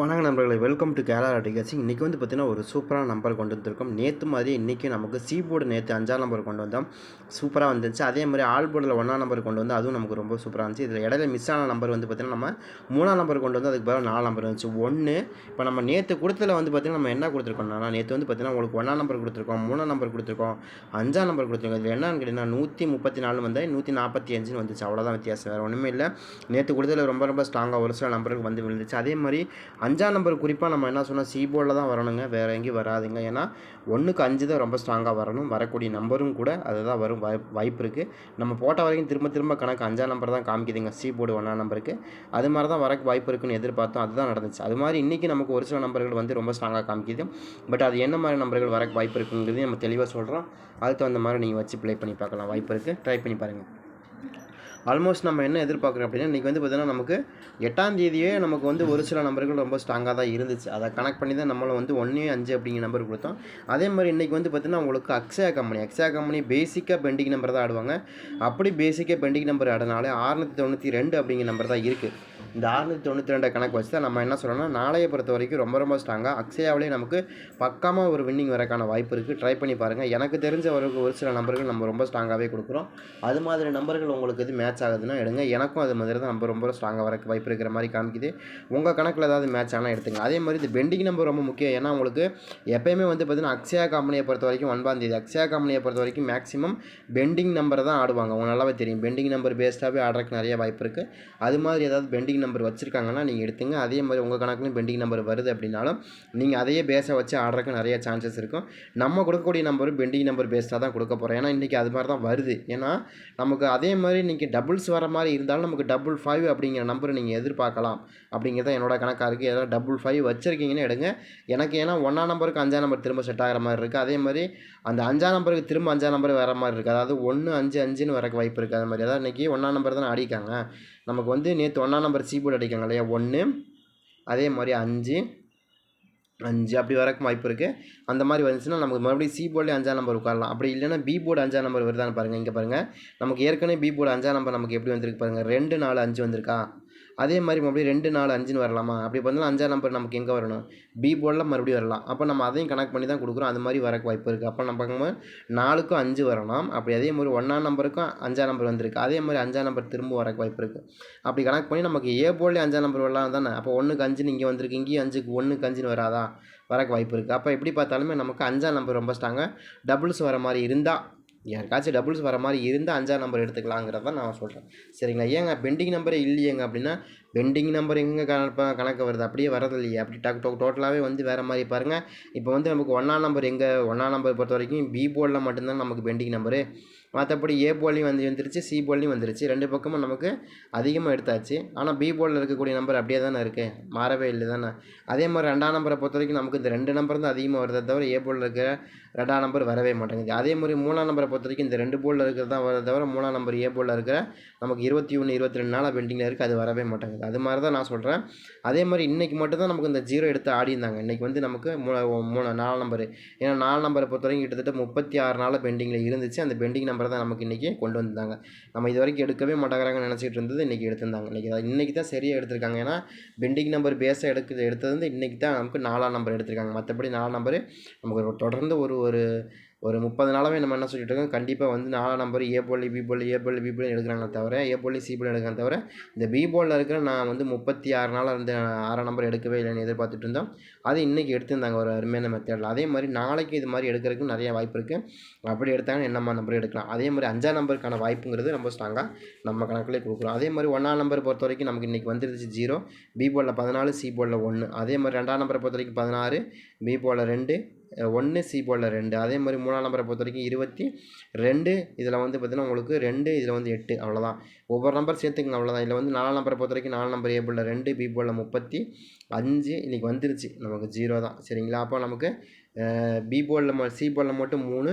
வணக்கம் நண்பர்களே welcome to Kerala TKC இன்றைக்கி வந்து பார்த்திங்கன்னா ஒரு சூப்பரான நம்பர் கொண்டு வந்திருக்கோம். நேற்று மாதிரி இன்றைக்கி நமக்கு சி போர்டு நேற்று அஞ்சாம் நம்பர் கொண்டு வந்தோம். சூப்பராக வந்துச்சு அதே மாதிரி ஆல் போர்டில் ஒன்றாம் நம்பர் கொண்டு வந்து அதுவும் நமக்கு ரொம்ப சூப்பராக இருந்துச்சு. இதில் இடையில மிஸ் ஆன நம்பர் வந்து பார்த்திங்கன்னா நம்ம மூணாம் நம்பர் கொண்டு வந்து அதுக்கு பதிலாக நாலு நம்பர் வந்துச்சு ஒன்று இப்போ நம்ம நேற்று கொடுத்ததில் வந்து பார்த்திங்கன்னா நம்ம என்ன கொடுத்துருக்கோம்னா நேற்று வந்து பார்த்திங்கன்னா உங்களுக்கு ஒன்றாம் நம்பர் கொடுத்துருக்கோம். மூணாம் நம்பர் கொடுத்துருக்கோம். அஞ்சாம் நம்பர் கொடுத்துருக்கோம். இதில் என்னன்னு கேட்டிங்கன்னா நூற்றி முப்பத்தி நாலு வந்து நூற்றி நாற்பத்தி அஞ்சுன்னு வந்துச்சு. அவ்வளோதான் வித்தியாசம். வேறு ஒன்றுமே இல்லை. நேற்று கொடுத்ததில் ரொம்ப ரொம்ப ஸ்ட்ராங்காக ஒரு சில நம்பருக்கு வந்து விழுந்துச்சு. அதே மாதிரி அஞ்சாம் நம்பர் குறிப்பாக நம்ம என்ன சொன்னால் சி போர்டில் தான் வரணுங்க. வேறு எங்கேயும் வராதுங்க. ஏன்னா ஒன்றுக்கு அஞ்சு தான் ரொம்ப ஸ்ட்ராங்காக வரணும். வரக்கூடிய நம்பரும் கூட அதுதான் வரும். வாய் வாய்ப்பு இருக்குது நம்ம போட்ட வரைக்கும் திரும்ப திரும்ப கணக்கு அஞ்சாம் நம்பர் தான் காமிக்குதுங்க. சி போர்டு ஒன்றாம் நம்பருக்கு. அது மாதிரி தான் வரக்கு வாய்ப்பு இருக்குன்னு எதிர்பார்த்தோம். அதுதான் நடந்துச்சு. அது மாதிரி இன்றைக்கி நமக்கு ஒரு சில நம்பர்கள் வந்து ரொம்ப ஸ்ட்ராங்காக காமிக்குது. பட் அது என்ன மாதிரி நம்பர்கள் வரக்கு வாய்ப்பு இருக்குங்கிறது நம்ம தெளிவாக சொல்கிறோம் அதுக்கு தகுந்த மாதிரி நீங்கள் வச்சு ப்ளே பண்ணி பார்க்கலாம். வாய்ப்பு இருக்குது ட்ரை பண்ணி பாருங்கள் ஆல்மோஸ்ட் நம்ம என்ன எதிர்பார்க்குறோம் அப்படின்னா இன்றைக்கி வந்து பார்த்திங்கன்னா நமக்கு எட்டாம் தேதியே நமக்கு வந்து ஒரு சில நம்பர்கள் ரொம்ப ஸ்ட்ராங்காக தான் இருந்துச்சு. அதை கனெக்ட் பண்ணி தான் நம்மளை வந்து ஒன்று அஞ்சு அப்படிங்கிற நம்பர் கொடுத்தோம். அதே மாதிரி இன்றைக்கி வந்து பார்த்திங்கன்னா உங்களுக்கு அக்ஸயா கம்பெனி அக்ஸயா கம்பெனி பேசிக்காக பெண்டிங் நம்பர் தான் ஆடுவாங்க. அப்படி பேசிக்காக பெண்டிங் நம்பர் ஆடினாலே ஆறுநூற்றி தொண்ணூற்றி ரெண்டு அப்படிங்கிற நம்பர் தான் இருக்குது இந்த ஆறுநூற்றி தொண்ணூற்றி ரெண்டு கணக்கு வச்சு தான் நம்ம என்ன சொல்கிறோம்னா நாளைய பொறுத்த வரைக்கும் ரொம்ப ரொம்ப ஸ்ட்ராங்காக அக்ஸயாவிலே நமக்கு பக்கமாக ஒரு வின்னிங் வரக்கான வாய்ப்பு இருக்குது ட்ரை பண்ணி பாருங்கள் எனக்கு தெரிஞ்ச ஒரு ஒரு சில நம்பர்கள் நம்ம ரொம்ப ஸ்ட்ராங்காகவே கொடுக்குறோம். அது மாதிரி நம்பர்கள் உங்களுக்கு இது மேட்ச் மேட்ச் ஆகுதுன்னா எடுங்க. எனக்கும் அது மாதிரி தான் நம்ம ரொம்ப ஸ்ட்ராங்காக வரக்கு வாய்ப்பு இருக்கிற மாதிரி காமிக்குது. உங்கள் கணக்கில் ஏதாவது மேட்ச் ஆனால் எடுத்துங்க. அதே மாதிரி இந்த பெண்டிங் நம்பர் ரொம்ப முக்கியம். ஏன்னா உங்களுக்கு எப்பயுமே வந்து பார்த்தீங்கன்னா அக்ஷயா கம்பெனியை பொறுத்த வரைக்கும் ஒன்பாம் தேதி. அக்ஷயா கம்பெனியை பொறுத்த வரைக்கும் மேக்ஸிமம் பெண்டிங் நம்பரை தான் ஆடுவாங்க. உங்களுக்கு நல்லாவே தெரியும். பெண்டிங் நம்பர் பேஸ்டாகவே ஆடுறதுக்கு நிறைய வாய்ப்பு இருக்குது அது மாதிரி ஏதாவது பெண்டிங் நம்பர் வச்சுருக்காங்கன்னா நீங்கள் எடுத்துங்க. அதே மாதிரி உங்கள் கணக்குலையும் பெண்டிங் நம்பர் வருது அப்படின்னாலும் நீங்கள் அதையே பேஸை வச்சு ஆடுறதுக்கு நிறைய சான்சஸ் இருக்கும். நம்ம கொடுக்கக்கூடிய நம்பரும் பெண்டிங் நம்பர் பேஸ்டாக தான் கொடுக்க போகிறோம் ஏன்னா இன்றைக்கி அது மாதிரி தான் வருது. ஏன்னா நமக்கு அதே மாதிரி இன்றைக்கி டபுள்ஸ் வர மாதிரி இருந்தாலும் நமக்கு டபுள் ஃபைவ் அப்படிங்கிற நம்பர் நீங்கள் எதிர்பார்க்கலாம் அப்படிங்கிறத என்னோட கணக்காக இருக்குது ஏதாவது டபுள் ஃபைவ் வச்சுருக்கீங்கன்னு எடுங்க. எனக்கு ஏன்னா ஒன்றாம் நம்பருக்கு அஞ்சாம் நம்பர் திரும்ப செட் ஆகிற மாதிரி இருக்குது அதே மாதிரி அந்த அஞ்சாம் நம்பருக்கு திரும்ப அஞ்சாம் நம்பர் வர மாதிரி இருக்குது அதாவது ஒன்று அஞ்சு அஞ்சுன்னு வரக்கு வாய்ப்பு இருக்குது அது மாதிரி. அதாவது இன்றைக்கி ஒன்றாம் நம்பர் தானே அடிக்காங்க நமக்கு வந்து நேற்று ஒன்றாம் நம்பர் சீபோர்டு அடிக்காங்க இல்லையா? ஒன்று அதே மாதிரி அஞ்சு அஞ்சு அப்படி வரக்கு வாய்ப்பு இருக்குது அந்த மாதிரி வந்துச்சுன்னா நமக்கு மறுபடியும் சி போர்டில் அஞ்சாம் நம்பர் உட்காரலாம். அப்படி இல்லைன்னா பி போர்டு அஞ்சாம் நம்பர் வருதான்னு பாருங்கள் இங்கே பாருங்கள் நமக்கு ஏற்கனவே பி போர்டு அஞ்சாம் நம்பர் நமக்கு எப்படி வந்திருக்கு பாருங்கள் ரெண்டு நாலு அஞ்சு வந்திருக்கா? அதே மாதிரி மறுபடியும் ரெண்டு நாலு அஞ்சுன்னு வரலாமா? அப்படி பண்ணாலும் அஞ்சாம் நம்பர் நமக்கு எங்கே வரணும்? பி போர்டில் மறுபடியும் வரலாம். அப்போ நம்ம அதையும் கனெக்ட் பண்ணி தான் கொடுக்குறோம். அது மாதிரி வரக்கு வாய்ப்பு இருக்குது அப்போ நம்ம பார்க்கும்போது நாலுக்கும் அஞ்சு வரலாம். அப்படி அதே மாதிரி ஒன்றாம் நம்பருக்கும் அஞ்சாம் நம்பர் வந்திருக்கு. அதே மாதிரி அஞ்சாம் நம்பர் திரும்ப வரக்கு வாய்ப்பு இருக்குது அப்படி கனெக்ட் பண்ணி நமக்கு ஏ போர்ட்லேயே அஞ்சாம் நம்பர் வரலாம் தானே? அப்போ ஒன்றுக்கு அஞ்சுன்னு இங்கே வந்திருக்கு. இங்கேயும் அஞ்சுக்கு ஒன்றுக்கு அஞ்சுன்னு வராதா? வரக்கு வாய்ப்பு இருக்குது அப்போ எப்படி பார்த்தாலுமே நமக்கு அஞ்சாம் நம்பர் ரொம்ப ஸ்ட்ராங்காக டபுள்ஸ் வர மாதிரி இருந்தால் யாருக்காச்சும் டபுள்ஸ் வர மாதிரி இருந்தால் அஞ்சாறு நம்பர் எடுத்துக்கலாங்கிறத நான் சொல்கிறேன் சரிங்களா? ஏங்க பெண்டிங் நம்பரே இல்லையேங்க அப்படின்னா பெண்டிங் நம்பர் எங்கே கணக்கு கணக்கு வருது? அப்படியே வரது இல்லையே. அப்படி டக் டோக் டோட்டலாகவே வந்து வேறு மாதிரி பாருங்கள் இப்போ வந்து நமக்கு ஒன்றாம் நம்பர் எங்கே ஒன்றாம் நம்பர் பொறுத்த வரைக்கும் பி போர்டில் மட்டும்தான் நமக்கு பெண்டிங் நம்பரு மற்றபடி ஏ போர்ட்லேயும் வந்து வந்துருச்சு சி போர்ட்லேயும் வந்துருச்சு. ரெண்டு பக்கமும் நமக்கு அதிகமாக எடுத்தாச்சு. ஆனால் பி போலில் இருக்கக்கூடிய நம்பர் அப்படியே தானே இருக்குது மாறவே இல்லை தானே அதே மாதிரி ரெண்டாம் நம்பரை பொறுத்த வரைக்கும் நமக்கு இந்த ரெண்டு நம்பர் தான் அதிகமாக வருதே தவிர ஏ போலில் இருக்கிற ரெண்டாம் நம்பர் வரவே மாட்டேங்குது. அதே மாதிரி மூணாம் நம்பரை பொறுத்த வரைக்கும் இந்த ரெண்டு போலில் இருக்கிறது தான் வரதை தவிர மூணாம் நம்பர் ஏ போலில் இருக்கிற நமக்கு இருபத்தி ஒன்று இருபத்தி ரெண்டு நாளாக பெண்டிங்கில் இருக்குது அது வரவே மாட்டேங்குது. அது மாதிரி தான் நான் சொல்கிறேன் அதே மாதிரி இன்றைக்கி மட்டும் தான் நமக்கு இந்த ஜீரோ எடுத்து ஆடியிருந்தாங்க. இன்றைக்கி வந்து நமக்கு மூணு மூணு நாலு நம்பர். ஏன்னா நாலு நம்பரை பொறுத்த வரைக்கும் கிட்டத்தட்ட முப்பத்தி ஆறு நாளாக பெண்டிங்கில் இருந்துச்சு. அந்த பெண்டிங் நம்பர் தான் நமக்கு இன்றைக்கி கொண்டு வந்தாங்க நம்ம இது வரைக்கும் எடுக்கவே மாட்டேங்கிறாங்கன்னு நினச்சிட்டு இருந்தது இன்றைக்கி எடுத்திருந்தாங்க. இன்றைக்கி தான் இன்றைக்கி தான் சரியாக எடுத்திருக்காங்க. ஏன்னா பெண்டிங் நம்பர் பேஸாக எடுக்க எடுத்தது வந்து இன்றைக்கி தான் நமக்கு நாலாம் நம்பர் எடுத்திருக்காங்க. மற்றபடி நாலாம் நம்பர் நமக்கு ஒரு தொடர்ந்து ஒரு ஒரு ஒரு முப்பது நாளாகவே நம்ம என்ன சொல்லிட்டு இருக்கோம்? கண்டிப்பாக வந்து நாலா நம்பர் ஏ போலி பி போலி ஏ போலி பி போலி எடுக்கிறாங்களே தவிர ஏ போலி சி போலி எடுக்கிறாங்க தவிர இந்த பி போலில் இருக்கிற நான் வந்து முப்பத்தி ஆறு நாளாக இருந்து ஆறாம் நம்பர் எடுக்கவே இல்லைன்னு எதிர்பார்த்துட்டு இருந்தோம். அது இன்றைக்கி எடுத்திருந்தாங்க ஒரு அருமையான மெத்தடில். அதே மாதிரி நாளைக்கு இது மாதிரி எடுக்கிறதுக்கு நிறைய வாய்ப்பு இருக்குது அப்படி எடுத்தாங்கன்னா என்னம்மா நம்பர் எடுக்கலாம்? அதே மாதிரி அஞ்சாம் நம்பருக்கான வாய்ப்புங்கிறது ரொம்ப ஸ்ட்ராங்காக நம்ம கணக்கிலே கொடுக்குறோம். அதே மாதிரி ஒன்றாம் நம்பர் பொறுத்த வரைக்கும் நமக்கு இன்றைக்கி வந்துருச்சு ஜீரோ பி போலில் பதினாலு சி போலில் ஒன்று அதே மாதிரி ரெண்டாம் நம்பரை பொறுத்த வரைக்கும் பதினாறு பி போலில் ரெண்டு ஒன்று சி போலில் ரெண்டு. அதே மாதிரி மூணாம் நம்பரை பொறுத்த வரைக்கும் இருபத்தி ரெண்டு இதில் வந்து பார்த்திங்கன்னா உங்களுக்கு ரெண்டு இதில் வந்து எட்டு. அவ்வளோதான் ஒவ்வொரு நம்பர் சேர்த்துக்கங்க அவ்வளோதான் இதில் வந்து நாலாம் நம்பரை பொறுத்த வரைக்கும் நாலு நம்பர் ஏ போலில் ரெண்டு பி போலில் முப்பத்தி அஞ்சு. இன்றைக்கி வந்துருச்சு. நமக்கு ஜீரோ தான். சரிங்களா? அப்போ நமக்கு பி போலில் சி போலில் மட்டும் மூணு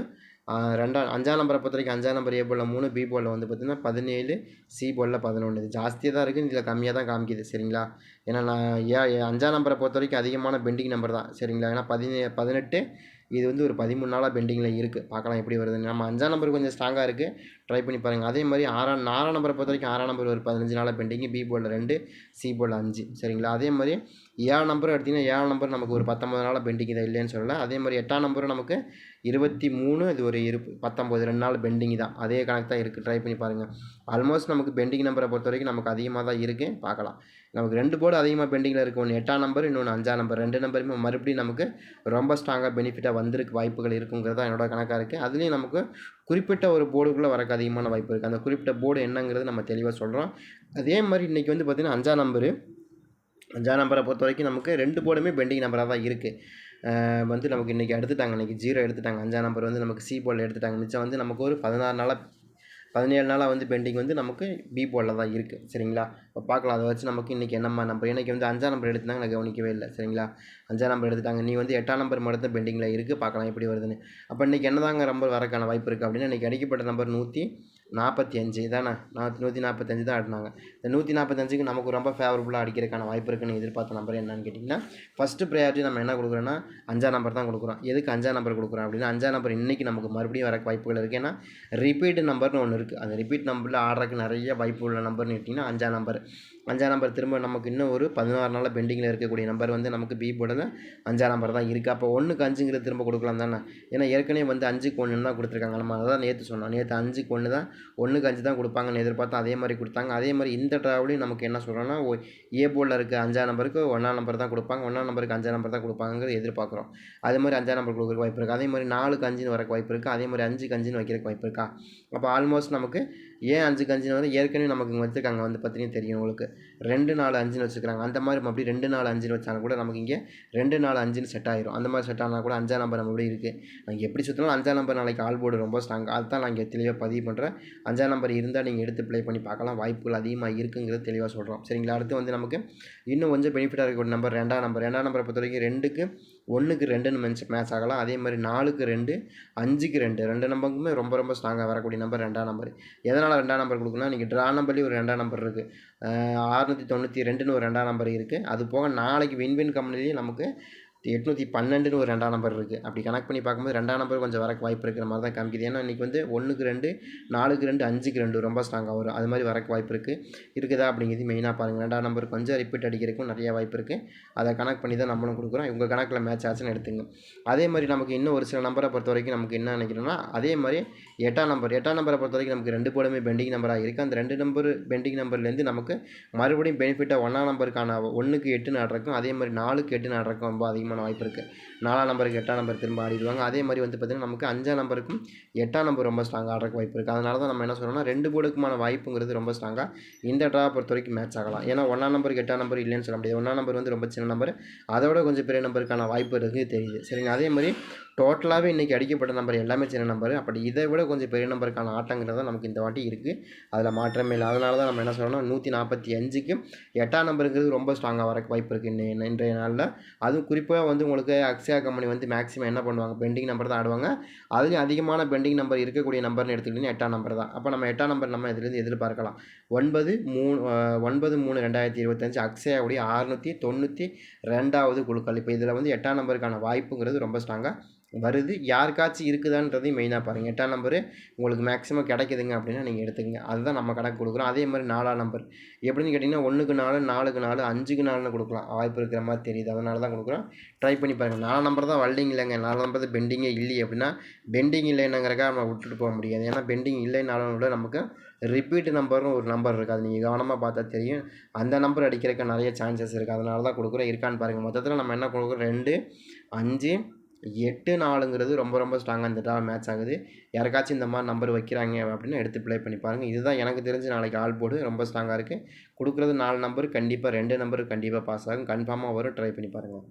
ரெண்டாம் அஞ்சாம் நம்பரை பொறுத்த வரைக்கும் அஞ்சாம் நம்பர் ஏ போலில் மூணு பி போலில் வந்து பார்த்திங்கன்னா பதினேழு சி போலில் பதினொன்று இது ஜாஸ்தியாக தான் இருக்குது இதில் கம்மியாக தான் காமிக்குது சரிங்களா? ஏன்னா நான் ஏ அஞ்சாம் நம்பரை பொறுத்த வரைக்கும் அதிகமான பெண்டிங் நம்பர் தான் சரிங்களா? ஏன்னா பதினே பதினெட்டு இது வந்து ஒரு பதிமூணு நாளாக பெண்டிங்கில் இருக்குது பார்க்கலாம் எப்படி வருதுன்னு. நம்ம அஞ்சாம் நம்பர் கொஞ்சம் ஸ்ட்ராங்காக இருக்குது ட்ரை பண்ணி பாருங்கள் அதே மாதிரி ஆறாம் நாலாம் நம்பரை பொறுத்த வரைக்கும் ஆறாம் நம்பர் ஒரு பதினஞ்சு நாளாக பெண்டிங்கு பி போர்டில் ரெண்டு சி போர்டில் அஞ்சு. சரிங்களா? அதே மாதிரி ஏழாம் நம்பர் எடுத்திங்கன்னா ஏழாம் நம்பர் நமக்கு ஒரு பத்தொம்பது நாளாக பெண்டிங் இதை இல்லைன்னு சொல்லலை. அதே மாதிரி எட்டாம் நம்பரும் நமக்கு இருபத்தி மூணு இது ஒரு இரு பத்தொம்பது ரெண்டு நாள் பெண்டிங் தான். அதே கணக்கு தான் இருக்குது ட்ரை பண்ணி பாருங்கள் ஆல்மோஸ்ட் நமக்கு பெண்டிங் நம்பரை பொறுத்த வரைக்கும் நமக்கு அதிகமாக தான் இருக்குது பார்க்கலாம் நமக்கு ரெண்டு போர்டு அதிகமாக பெண்டிங்கில் இருக்குது ஒன்று எட்டாம் நம்பர் இன்னொன்று அஞ்சாம் நம்பர் ரெண்டு நம்பருமே மறுபடியும் நமக்கு ரொம்ப ஸ்ட்ராங்காக பெனிஃபிட்டாக வந்திருக்கு. வாய்ப்புகள் இருக்குங்கிறது தான் என்னோட கணக்காக இருக்குது அதுலேயும் நமக்கு குறிப்பிட்ட ஒரு போர்டுக்குள்ளே வரக்கு அதிகமான வாய்ப்பு இருக்குது அந்த குறிப்பிட்ட போர்டு என்னங்கிறது நம்ம தெளிவாக சொல்கிறோம் அதே மாதிரி இன்றைக்கி வந்து பார்த்திங்கன்னா அஞ்சாம் நம்பரு. அஞ்சாம் நம்பரை பொறுத்த வரைக்கும் நமக்கு ரெண்டு போர்டுமே பெண்டிங் நம்பராக தான் இருக்குது வந்து நமக்கு இன்றைக்கி எடுத்துட்டாங்க. இன்றைக்கி ஜீரோ எடுத்துட்டாங்க. அஞ்சாம் நம்பர் வந்து நமக்கு சி போர்டில் எடுத்துட்டாங்க. மிச்சம் வந்து நமக்கு ஒரு பதினாறு நாளாக பதினேழு நாளாக வந்து பெண்டிங் வந்து நமக்கு பி போர்டில் தான் இருக்குது சரிங்களா? இப்போ பார்க்கலாம் அதை வச்சு நமக்கு இன்றைக்கி என்னம்மா நம்பர்? இன்றைக்கி வந்து அஞ்சாம் நம்பர் எடுத்துனாங்க நான் கவனிக்கவே இல்லை. சரிங்களா? அஞ்சாம் நம்பர் எடுத்துட்டாங்க. நீ வந்து எட்டாம் நம்பர் மட்டும் தான் பெண்டிங்கில் இருக்குது பார்க்கலாம் எப்படி வருதுன்னு. அப்போ இன்றைக்கி என்னதாங்க நம்பர் வரக்கான வாய்ப்பு இருக்குது அப்படின்னா இன்றைக்கி அடிக்கப்பட்ட நம்பர் நூற்றி நாற்பத்தி அஞ்சு. தானே நாற்பத்தி நூற்றி நாற்பத்தஞ்சு தான் ஆடினாங்க. இந்த நூற்றி நாற்பத்தஞ்சுக்கு நமக்கு ரொம்ப ஃபேவரபுளாக அடிக்கிறதுக்கான வாய்ப்பு இருக்குன்னு எதிர்பார்த்த நம்பர் என்னன்னு கேட்டிங்கன்னா ஃபஸ்ட்டு ப்ரையாரிட்டி நம்ம என்ன கொடுக்குறோன்னா அஞ்சாம் நம்பர் தான் கொடுக்குறோம். எதுக்கு அஞ்சாம் நம்பர் கொடுக்குறோம் அப்படின்னா அஞ்சாம் நம்பர் இன்றைக்கி நமக்கு மறுபடியும் வர வாய்ப்புகள் இருக்குது ஏன்னா ரிப்பீட் நம்பர்னு ஒன்று இருக்குது அந்த ரிப்பீட் நம்பரில் ஆடுறதுக்கு நிறைய வாய்ப்பு உள்ள நம்பர்னு கேட்டிங்கன்னா அஞ்சாம் நம்பர் அஞ்சாம் நம்பர் திரும்ப நமக்கு இன்னும் ஒரு பதினாறு நாளில் பெண்டிங்கில் இருக்கக்கூடிய நம்பர் வந்து நமக்கு பி போர்டில் அஞ்சாம் நம்பர் தான் இருக்குது அப்போ ஒன்றுக்கு அஞ்சுங்கிறது திரும்ப கொடுக்கலாம் தானே? ஏன்னா ஏற்கனவே வந்து அஞ்சுக்கு ஒன்று தான் கொடுத்துருக்காங்க நம்ம அதான் நேற்று சொன்னோம். நேற்று அஞ்சுக்கு ஒன்று தான் ஒன்றுக்கு அஞ்சு தான் கொடுப்பாங்கன்னு எதிர்பார்த்தோம் அதே மாதிரி கொடுத்தாங்க. அதே மாதிரி இந்த ட்ராவலையும் நமக்கு என்ன சொல்கிறோன்னா ஏ போலில் இருக்க அஞ்சாம் நம்பருக்கு ஒன்றாம் நம்பர் தான் கொடுப்பாங்க. ஒன்றாம் நம்பருக்கு அஞ்சாம் நம்பர் தான் கொடுப்பாங்கிறது எதிர்பார்க்குறோம். அதே மாதிரி அஞ்சாம் நம்பர் கொடுக்குறக்கு வாய்ப்பு இருக்குது அதே மாதிரி நாலுக்கு அஞ்சுன்னு வரக்கு வாய்ப்பு இருக்குது அதே மாதிரி அஞ்சுக்கு அஞ்சுன்னு வைக்கிறக்கு வாய்ப்பு இருக்கா? அப்போ ஆல்மோஸ்ட் நமக்கு ஏன் அஞ்சுக்கு அஞ்சுன்னு வந்து ஏற்கனவே நமக்கு இங்கே வச்சுருக்காங்க வந்து பார்த்தீங்கன்னா தெரியும் உங்களுக்கு. ரெண்டு நாலு அஞ்சுன்னு வச்சுருக்காங்க. அந்த மாதிரி அப்படி ரெண்டு நாலு அஞ்சுன்னு வச்சாலும் கூட நமக்கு இங்கே ரெண்டு நாலு அஞ்சுன்னு செட் ஆயிரும். அந்த மாதிரி செட் ஆனால் கூட அஞ்சாம் நம்பர் நம்ம இருக்குது நாங்கள் எப்படி சுற்றினாலும் அஞ்சாம் நம்பர் நாளைக்கு ஆல் போர்டு ரொம்ப ஸ்ட்ராங் அதுதான் நான் இங்கே தெளிவாக பதிவு பண்ணுறேன் அஞ்சாம் நம்பர் இருந்தால் நீங்கள் எடுத்து ப்ளே பண்ணி பார்க்கலாம். வாய்ப்புகள் அதிகமாக இருக்குங்கிறது தெளிவாக சொல்கிறோம் சரிங்களா? அடுத்து வந்து நமக்கு இன்னும் கொஞ்சம் பெனிஃபிட்டாக இருக்கக்கூடிய நம்பர் ரெண்டாம் நம்பர் ரெண்டாம் நம்பரை பொறுத்த வரைக்கும் ரெண்டுக்கு ஒன்றுக்கு ரெண்டுன்னு மென்ச் மேட்ச் ஆகலாம். அதே மாதிரி நாலுக்கு ரெண்டு அஞ்சுக்கு ரெண்டு. ரெண்டு நம்பருக்குமே ரொம்ப ரொம்ப ஸ்ட்ராங்காக வரக்கூடிய நம்பர் ரெண்டாம் நம்பர் எதனால் ரெண்டாம் நம்பர் கொடுக்கணும் நீங்கள் ட்ரா நம்பர்லேயும் ஒரு ரெண்டாம் நம்பர் இருக்குது அறுநூற்றி தொண்ணூற்றி ரெண்டுன்னு ஒரு ரெண்டாம் நம்பர் இருக்குது அது போக நாளைக்கு வின்வின் கம்பெனிலேயும் நமக்கு எட்நூற்றி பன்னெண்டுன்னு ஒரு ரெண்டாம் நம்பர் இருக்குது அப்படி கனெக்ட் பண்ணி பார்க்கும்போது ரெண்டாம் நம்பர் கொஞ்சம் வரக்கு வாய்ப்பு இருக்கிற மாதிரி தான் காமிக்குது. ஏன்னா இன்றைக்கி வந்து ஒன்றுக்கு ரெண்டு நாலுக்கு ரெண்டு அஞ்சுக்கு ரெண்டு ரொம்ப ஸ்ட்ராங்காக வரும். அது மாதிரி வரக்கு வாய்ப்பு இருக்குது இருக்குதா அப்படிங்கிறது மெயினாக பாருங்கள் ரெண்டாம் நம்பர் கொஞ்சம் ரிப்பீட் அடிக்கிறதுக்கும் நிறையா வாய்ப்பு இருக்குது அதை கனெக்ட் பண்ணி தான் நம்மளும் கொடுக்குறோம். உங்கள் கணக்கில் மேட்ச் ஆச்சுன்னு எடுத்துங்க. அதே மாதிரி நமக்கு இன்னும் ஒரு சில நம்பரை பொறுத்த வரைக்கும் நமக்கு என்ன நினைக்கிறோன்னா அதே மாதிரி எட்டாம் நம்பர் எட்டாம் நம்பரை பொறுத்த வரைக்கும் நமக்கு ரெண்டு போலுமே பெண்டிங் நம்பராக இருக்குது அந்த ரெண்டு நம்பர் பெண்டிங் நம்பர்லேருந்து நமக்கு மறுபடியும் பெனிஃபிட்டாக ஒன்றாம் நம்பருக்கான ஒன்றுக்கு எட்டு நாடுறக்கும் அதே மாதிரி நாலுக்கு எட்டு நாடுறக்கும் ரொம்ப அதிகமான வாய்ப்பு இருக்குது நாலாம் நம்பருக்கு எட்டாம் நம்பர் திரும்ப ஆடிடுவாங்க. அதே மாதிரி வந்து பார்த்திங்கன்னா நமக்கு அஞ்சாம் நம்பருக்கும் எட்டாம் நம்பர் ரொம்ப ஸ்ட்ராங்காக ஆடுறக்கு வாய்ப்பு இருக்குது அதனால தான் நம்ம என்ன சொல்கிறோம்னா ரெண்டு போர்டுக்குமான வாய்ப்புங்கிறது ரொம்ப ஸ்ட்ராங்காக இந்த ட்ரா பொறுத்த வரைக்கும் மேட்ச் ஆகலாம். ஏன்னா ஒன்றாம் நம்பருக்கு எட்டாம் நம்பர் இல்லைன்னு சொல்ல முடியாது. ஒன்றாம் நம்பர் வந்து ரொம்ப சின்ன நம்பர். அதோட கொஞ்சம் பெரிய நம்பருக்கான வாய்ப்பு இருக்குது தெரியுது. சரிங்க அதே மாதிரி டோட்டலாகவே இன்றைக்கி அடிக்கப்பட்ட நம்பர் எல்லாமே சின்ன நம்பர் அப்படி இதை விட கொஞ்சம் பெரிய நம்பருக்கான ஆட்டங்கிறது தான் நமக்கு இந்த வாட்டி இருக்குது அதில் மாற்றமே இல்லை. அதனால தான் நம்ம என்ன சொல்கிறோம்னா நூற்றி நாற்பத்தி அஞ்சுக்கு எட்டாம் நம்பருங்கிறது ரொம்ப ஸ்ட்ராங்காக வரக்கு வாய்ப்பு இருக்குது இன்னும் இன்றைய நாளில். அதுவும் குறிப்பாக வந்து உங்களுக்கு அக்ஸியா கம்பெனி வந்து மேக்ஸிமம் என்ன பண்ணுவாங்க? பெண்டிங் நம்பர் தான் ஆடுவாங்க. அதுலேயும் அதிகமான பெண்டிங் நம்பர் இருக்கக்கூடிய நம்பர்னு எடுத்துக்கிட்டிங்கன்னா எட்டாம் நம்பர் தான். அப்போ நம்ம எட்டாம் நம்பர் நம்ம இதுலேருந்து எதிர்பார்க்கலாம். ஒன்பது மூணு ஒன்பது மூணு ரெண்டாயிரத்தி இருபத்தஞ்சு அக்ஸையாவுடைய அறுநூற்றி தொண்ணூற்றி ரெண்டாவது குழுக்கள். இப்போ இதில் வந்து எட்டாம் நம்பருக்கான வாய்ப்புங்கிறது ரொம்ப ஸ்ட்ராங்காக வருது. யாருக்காச்சும் இருக்குதான்றதையும் மெயினாக பாருங்கள் எட்டாம் நம்பரு உங்களுக்கு மேக்ஸிமம் கிடைக்குதுங்க அப்படின்னா நீங்கள் எடுத்துக்கங்க. அதுதான் நம்ம கணக்கு கொடுக்குறோம். அதே மாதிரி நாலாம் நம்பர் எப்படின்னு கேட்டிங்கன்னா ஒன்றுக்கு நாலு நாலுக்கு நாலு அஞ்சுக்கு நாலுன்னு கொடுக்கலாம். வாய்ப்பு இருக்கிற மாதிரி தெரியுது. அதனால தான் கொடுக்குறோம். ட்ரை பண்ணி பாருங்கள் நாலாம் நம்பர் தான் வல்டிங் இல்லைங்க. நாலாம் நம்பர் தான் பெண்டிங்கே இல்லையே அப்படின்னா பெண்டிங் இல்லைன்னுங்கிறக்காக நம்ம விட்டுட்டு போக முடியாது. ஏன்னா பெண்டிங் இல்லைனாலும் கூட நமக்கு ரிப்பீட் நம்பர்னு ஒரு நம்பர் இருக்குது அது நீங்கள் கவனமாக பார்த்தா தெரியும். அந்த நம்பர் அடிக்கிறதுக்கு நிறைய சான்சஸ் இருக்குது அதனால தான் கொடுக்குறோம். இருக்கான்னு பாருங்கள் மொத்தத்தில் நம்ம என்ன கொடுக்குறோம்? ரெண்டு அஞ்சு எட்டு நாலுங்கிறது ரொம்ப ரொம்ப ஸ்ட்ராங்காக இந்த ட்ரா மேட்ச் ஆகுது. யாருக்காச்சும் இந்த மாதிரி நம்பர் வைக்கிறாங்க அப்படின்னு எடுத்து ப்ளே பண்ணி பாருங்கள் இதுதான் எனக்கு தெரிஞ்சு நாளைக்கு ஆல் போர்டு ரொம்ப ஸ்ட்ராங்காக இருக்குது கொடுக்குறது நாலு நம்பர் கண்டிப்பாக ரெண்டு நம்பர் கண்டிப்பாக பாஸ் ஆகும். கன்ஃபார்மாக வரும். ட்ரை பண்ணி பாருங்கள்